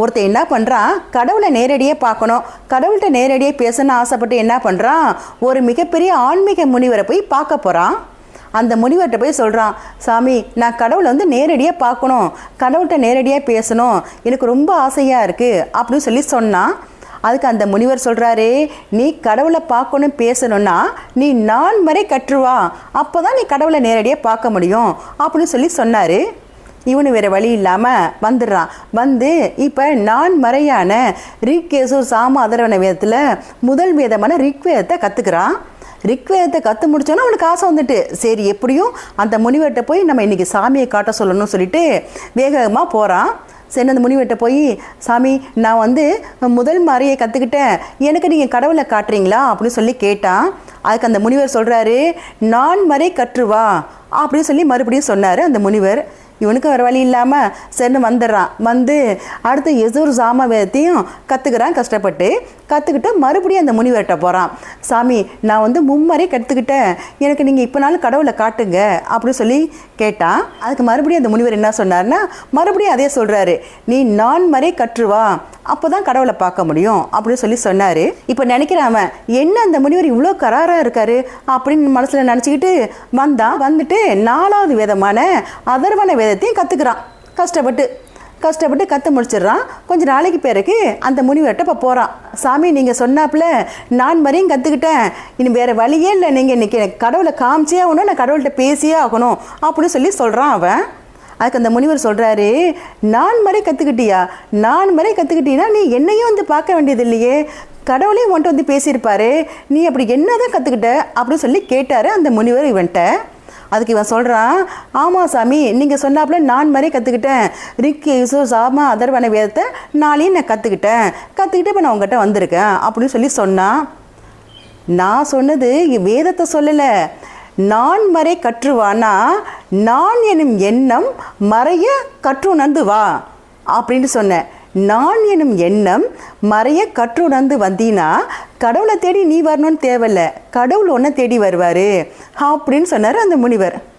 ஒருத்தன் என்ன பண்ணுறான் கடவுளை நேரடியாக பார்க்கணும். கடவுள்கிட்ட நேரடியாக பேசணும்னு ஆசைப்பட்டு என்ன பண்ணுறான் ஒரு மிகப்பெரிய ஆன்மீக முனிவரை போய் பார்க்க போகிறான் அந்த முனிவர்கிட்ட போய் சொல்கிறான் சாமி நான் கடவுளை வந்து நேரடியாக பார்க்கணும். கடவுள்கிட்ட நேரடியாக பேசணும். எனக்கு ரொம்ப ஆசையாக இருக்குது அப்படின்னு சொல்லி சொன்னான். அதுக்கு அந்த முனிவர் சொல்கிறாரு நீ கடவுளை பார்க்கணும் பேசணும்னா நீ நான் வரை கற்றுவா. அப்போ தான் நீ கடவுளை நேரடியாக பார்க்க முடியும். அப்படின்னு சொல்லி சொன்னார். இவனு வேறு வழி இல்லாமல் வந்துடுறான். வந்து இப்போ நான் மறையான ரிக்கேசு சாம அதரவன வேதத்தில் முதல் வேதமான ரிக்வேதத்தை கற்றுக்கிறான் ரிக்வேதத்தை கற்று முடிச்சோன்னா அவனுக்கு ஆசை வந்துட்டு. சரி எப்படியும் அந்த முனிவர்கிட்ட போய் நம்ம இன்றைக்கி சாமியை காட்ட சொல்லணும்னு சொல்லிட்டு வேகமாக போகிறான் சரி அந்த முனிவர்கிட்ட போய் சாமி நான் வந்து முதல் மறையை கற்றுக்கிட்டேன் எனக்கு நீங்கள் கடவுளை காட்டுறீங்களா? அப்படின்னு சொல்லி கேட்டான். அதுக்கு அந்த முனிவர் சொல்கிறாரு நான் மறை கற்றுவா அப்படின்னு சொல்லி மறுபடியும் சொன்னார் அந்த முனிவர். இவனுக்கு வேறு வழி இல்லாமல் சரின்னு வந்துடுறான். வந்து அடுத்து எசூர் சாம வேதத்தையும் கற்றுக்கிறான் கஷ்டப்பட்டு. கற்றுக்கிட்டு மறுபடியும் அந்த முனிவர்கிட்ட போகிறான் சாமி நான் வந்து மும்மறை கற்றுக்கிட்டேன் எனக்கு நீங்கள் இப்போ நாள் கடவுளை காட்டுங்க அப்படின்னு சொல்லி கேட்டான். அதுக்கு மறுபடியும் அந்த முனிவர் என்ன சொன்னார்னா மறுபடியும் அதே சொல்கிறாரு நீ நான் மறை கற்றுவா. அப்போ தான் கடவுளை பார்க்க முடியும் அப்படின்னு சொல்லி சொன்னார். இப்போ நினைக்கிறான் அவன் என்ன அந்த முனிவர் இவ்வளோ கராராக இருக்காரு? அப்படின்னு மனசில் நினச்சிக்கிட்டு வந்தான் வந்துட்டு நாலாவது வேதமான அதர்வன வேதத்தையும் கற்றுக்கிறான் கஷ்டப்பட்டு கஷ்டப்பட்டு கற்று முடிச்சிடுறான். கொஞ்சம் நாளைக்கு பிறகு அந்த முனிவர்கிட்ட இப்போ போகிறான் சாமி நீங்கள் சொன்னாப்புல நான் வரையும் கற்றுக்கிட்டேன் இனி வேறு வழியே இல்லை. நீங்கள் இன்றைக்கி எனக்கு கடவுளை காமிச்சே ஆகணும் நான் கடவுள்கிட்ட பேசியே ஆகணும். அப்படின்னு சொல்லி சொல்கிறான் அவன். அதுக்கு அந்த முனிவர் சொல்கிறாரு நான் முறை கற்றுக்கிட்டியா நான் முறை கற்றுக்கிட்டீன்னா நீ என்னையும் வந்து பார்க்க வேண்டியது இல்லையே கடவுளையும் உன்ட்டு வந்து பேசியிருப்பாரு. நீ அப்படி என்னதான் கற்றுக்கிட்ட அப்படின்னு சொல்லி கேட்டார் அந்த முனிவர் இவன்ட்ட அதுக்கு இவன் சொல்கிறான் ஆமாம் சாமி நீங்கள் சொன்னாப்புல நான் மாதிரி கற்றுக்கிட்டேன் ரிக் யூசோ சாமா அதர்வன வேதத்தை நாளையும் நான் கற்றுக்கிட்டேன் கற்றுக்கிட்டு இப்போ நான் உங்ககிட்ட வந்திருக்கேன். அப்படின்னு சொல்லி சொன்னான். நான் சொன்னது வேதத்தை சொல்லலை. நான் மறை கற்றுவானா? நான் எனும் எண்ணம் மறைய கற்றுணர்ந்து வா அப்படின்னு சொன்னேன் நான் எனும் எண்ணம் மறைய கற்றுணர்ந்து வந்தீன்னா கடவுளை தேடி நீ வரணும்னு தேவையில்ல. கடவுள் ஒன்றை தேடி வருவார். அப்படின்னு சொன்னார் அந்த முனிவர்.